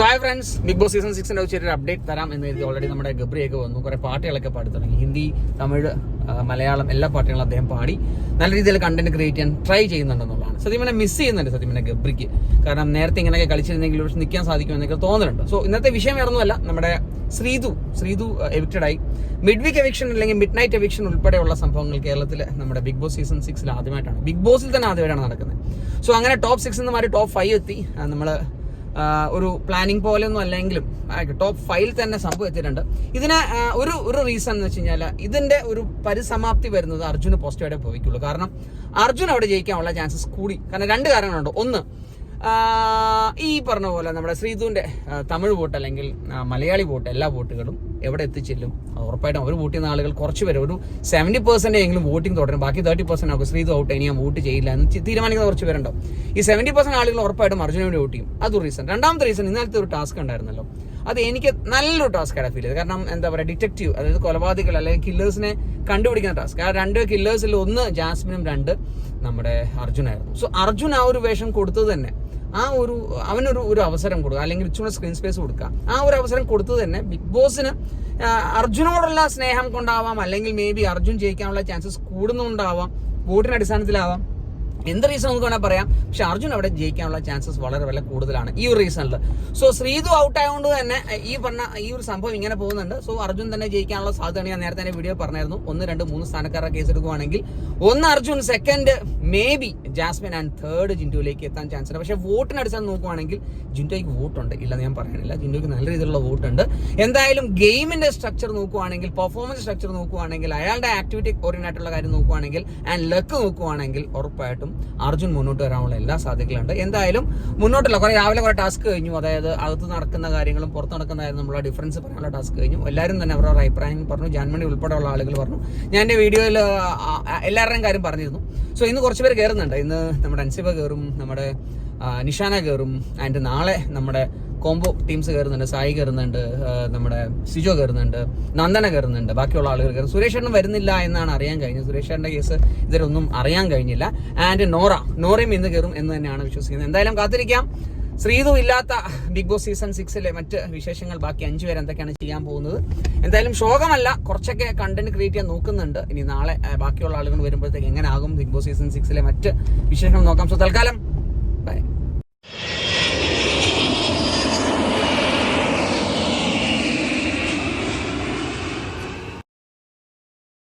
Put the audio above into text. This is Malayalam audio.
So hi friends big boss season സിക്സിന്റെ ചെറിയൊരു അപ്ഡേറ്റ് തരാം എന്ന് കരുതി ഓൾറെഡി നമ്മുടെ ഗബ്രിയൊക്കെ വന്നു. കുറേ പാട്ടുകളൊക്കെ പാടി തുടങ്ങി. ഹിന്ദി തമിഴ് മലയാളം എല്ലാ പാട്ടുകളും അദ്ദേഹം പാടി. നല്ല രീതിയിൽ കണ്ടന്റ് ക്രിയേറ്റ് ചെയ്യാൻ ട്രൈ ചെയ്യുന്നുണ്ടെന്നുള്ളതാണ്. സത്യം പിന്നെ മിസ് ചെയ്യുന്നുണ്ട് സത്യം പിന്നെ ഗബ്രിക്ക്. കാരണം നേരത്തെ ഇങ്ങനെയൊക്കെ കളിച്ചിരുന്നെങ്കിൽ പക്ഷെ നിൽക്കാൻ സാധിക്കുമെന്നൊക്കെ തോന്നുന്നുണ്ട് സോ ഇന്നത്തെ വിഷയം വേറൊന്നുമല്ല. നമ്മുടെ ശ്രീതു ശ്രീതു എവിക്റ്റഡ് ആയി. മിഡ് വീക്ക് എവിക്ഷൻ അല്ലെങ്കിൽ മിഡ് നൈറ്റ് എവിക്ഷൻ ഉൾപ്പെടെയുള്ള സംഭവങ്ങൾ കേരളത്തിൽ നമ്മുടെ ബിഗ് ബോസ് സീസൺ സിക്സിൽ ആദ്യമായിട്ടാണ്. ബിഗ് ബോസിൽ തന്നെ ആദ്യമായിട്ടാണ് നടക്കുന്നത്. സോ അങ്ങനെ ടോപ്പ് സിക്സ് എന്ന് മാറി ടോപ്പ് ഫൈവ് എത്തി. നമ്മൾ ഒരു പ്ലാനിങ് പോലെ ഒന്നും അല്ലെങ്കിലും ടോപ്പ് ഫൈവ് തന്നെ സംഭവിച്ചിട്ടുണ്ട് ഇതിന് ഒരു ഒരു റീസൺ എന്ന് വെച്ച് കഴിഞ്ഞാൽ ഇതിന്റെ ഒരു പരിസമാപ്തി വരുന്നത് അർജുന് പോസിറ്റീവായിട്ടേ പോയിക്കുള്ളൂ. കാരണം അർജുൻ അവിടെ ജയിക്കാനുള്ള ചാൻസസ് കൂടി. കാരണം രണ്ട് കാരണങ്ങളുണ്ട്. ഒന്ന് ഈ പറഞ്ഞ പോലെ നമ്മുടെ ശ്രീധുവിന്റെ തമിഴ് ബോട്ട് അല്ലെങ്കിൽ മലയാളി ബോട്ട് എല്ലാ ബോട്ടുകളും എവിടെ എത്തിച്ചെല്ലും? ഉറപ്പായിട്ടും അവർ വോട്ട് ചെയ്യുന്ന ആളുകൾ കുറച്ച് പേര് ഒരു സെവന്റി പെർസെന്റ് എങ്കിലും വോട്ടിംഗ് തുടരും ബാക്കി തേർട്ടി പെർസെന്റ് ആകും. ശ്രീധു ഔട്ട് ഇനി ഞാൻ വോട്ട് ചെയ്യില്ല എന്ന് തീരുമാനിക്കുന്ന കുറച്ച് പേരുണ്ടാവും. ഈ സെവന്റി പെർസെന്റ് ആളുകൾ ഉറപ്പായിട്ടും അർജുന വേണ്ടി വോട്ട് ചെയ്യും. അതൊരു റീസൺ രണ്ടാമത്തെ റീസൺ ഇന്നലത്തെ ഒരു ടാസ്ക് ഉണ്ടായിരുന്നല്ലോ. അത് എനിക്ക് നല്ലൊരു ടാസ്ക് ആയിട്ട് ഫീൽ ചെയ്തത്. കാരണം എന്താ പറയുക ഡിറ്റക്റ്റീവ് അതായത് കൊലപാതകൾ അല്ലെങ്കിൽ കില്ലേഴ്സിനെ കണ്ടുപിടിക്കുന്ന ടാസ്ക് ആ രണ്ട് കില്ലേഴ്സിൽ ഒന്ന് ജാസ്മിനും രണ്ട് നമ്മുടെ അർജുനായിരുന്നു. സോ അർജുൻ ആ ഒരു വേഷം കൊടുത്തത് തന്നെ. ആ ഒരു അവനൊരു ഒരു അവസരം കൊടുക്കുക. അല്ലെങ്കിൽ ഇച്ചിരി സ്ക്രീൻ സ്പേസ് കൊടുക്കുക. ആ ഒരു അവസരം കൊടുത്തു തന്നെ ബിഗ് ബോസിന് അർജുനോടുള്ള സ്നേഹം കൊണ്ടാവാം. അല്ലെങ്കിൽ മേ ബി അർജുൻ ജയിക്കാനുള്ള ചാൻസസ് കൂടുന്നുണ്ടാവാം. വോട്ടിന് അടിസ്ഥാനത്തിലാവാം. എന്ത് റീസൺ നമുക്ക് വേണമെങ്കിൽ പറയാം. പക്ഷെ അർജുൻ അവിടെ ജയിക്കാനുള്ള ചാൻസസ് വളരെ വളരെ കൂടുതലാണ്. ഈ ഒരു റീസണിൽ സോ ശ്രീതു ഔട്ട് ആയതുകൊണ്ട് തന്നെ ഈ പറഞ്ഞ ഈ ഒരു സംഭവം ഇങ്ങനെ പോകുന്നുണ്ട്. സോ അർജുൻ തന്നെ ജയിക്കാനുള്ള സാധ്യതയാണ് ഞാൻ നേരത്തെ തന്നെ വീഡിയോ പറഞ്ഞായിരുന്നു. ഒന്ന് രണ്ട് മൂന്ന് സ്ഥാനക്കാരുടെ കേസ് എടുക്കുവാണെങ്കിൽ. ഒന്ന് Arjun second maybe Jasmine and third ജിൻഡുവിലേക്ക് എത്താൻ ചാൻസ് ഉണ്ട്. പക്ഷെ വോട്ടിന് അടിസ്ഥാനം നോക്കുവാണെങ്കിൽ ജിൻഡോയ്ക്ക് വോട്ടുണ്ട്. ഇല്ലെന്ന് ഞാൻ പറയാനില്ല ജിൻഡോയ്ക്ക് നല്ല രീതിയിലുള്ള വോട്ടുണ്ട്. എന്തായാലും ഗെയിമിന്റെ സ്ട്രക്ചർ നോക്കുവാണെങ്കിൽ പെർഫോമൻസ് സ്ട്രക്ചർ നോക്കുവാണെങ്കിൽ അയാളുടെ ആക്ടിവിറ്റി ഓറിയന്റഡ് ആയിട്ടുള്ള കാര്യം നോക്കുവാണെങ്കിൽ ആൻഡ് ലക്ക് നോക്കുവാണെങ്കിൽ ഉറപ്പായിട്ടും അർജുൻ മുന്നോട്ട് വരാനുള്ള എല്ലാ സാധ്യതകളുണ്ട്. എന്തായാലും മുന്നോട്ടുള്ള കുറെ രാവിലെ കുറെ ടാസ്ക് കഴിഞ്ഞു. അതായത് അകത്ത് നടക്കുന്ന കാര്യങ്ങളും പുറത്ത് നടക്കുന്ന കാര്യം നമ്മളെ ഡിഫറൻസ് പറയാനുള്ള ടാസ്ക് കഴിഞ്ഞു. എല്ലാവരും തന്നെ അവരുടെ അഭിപ്രായം പറഞ്ഞു. ജാൻമണി ഉൾപ്പെടെയുള്ള ആളുകൾ പറഞ്ഞു. ഞാൻ എന്റെ വീഡിയോയിൽ എല്ലാവരുടെയും കാര്യം പറഞ്ഞിരുന്നു. സോ ഇന്ന് കുറച്ച് പേര് കയറുന്നുണ്ട് ഇന്ന് നമ്മുടെ അൻസിബ കയറും നമ്മുടെ നിഷാന കയറും ആൻഡ് നാളെ നമ്മുടെ കോംബോ ടീംസ് കയറുന്നുണ്ട് സായി കയറുന്നുണ്ട് നമ്മുടെ സിജോ കയറുന്നുണ്ട് നന്ദന കയറുന്നുണ്ട് ബാക്കിയുള്ള ആളുകൾ കയറും സുരേഷ് ഏട്ടൻ വരുന്നില്ല എന്നാണ് അറിയാൻ കഴിഞ്ഞത്. സുരേഷ് ഏട്ടന്റെ കേസ് ഇതുവരൊന്നും അറിയാൻ കഴിഞ്ഞില്ല. ആൻഡ് നോറ നോറയും ഇന്ന് കയറും എന്ന് തന്നെയാണ് വിശ്വസിക്കുന്നത്. എന്തായാലും കാത്തിരിക്കാം. ശ്രീതു ഇല്ലാത്ത ബിഗ് ബോസ് സീസൺ സിക്സിലെ മറ്റ് വിശേഷങ്ങൾ ബാക്കി അഞ്ചു പേര് എന്തൊക്കെയാണ് ചെയ്യാൻ പോകുന്നത്. എന്തായാലും ശോകമല്ല കുറച്ചൊക്കെ കണ്ടന്റ് ക്രിയേറ്റ് ചെയ്യാൻ നോക്കുന്നുണ്ട്. ഇനി നാളെ ബാക്കിയുള്ള ആളുകൾ വരുമ്പോഴത്തേക്ക് എങ്ങനെ ആകും ബിഗ് ബോസ് സീസൺ സിക്സിലെ മറ്റ് വിശേഷങ്ങൾ നോക്കാം. സോ തൽക്കാലം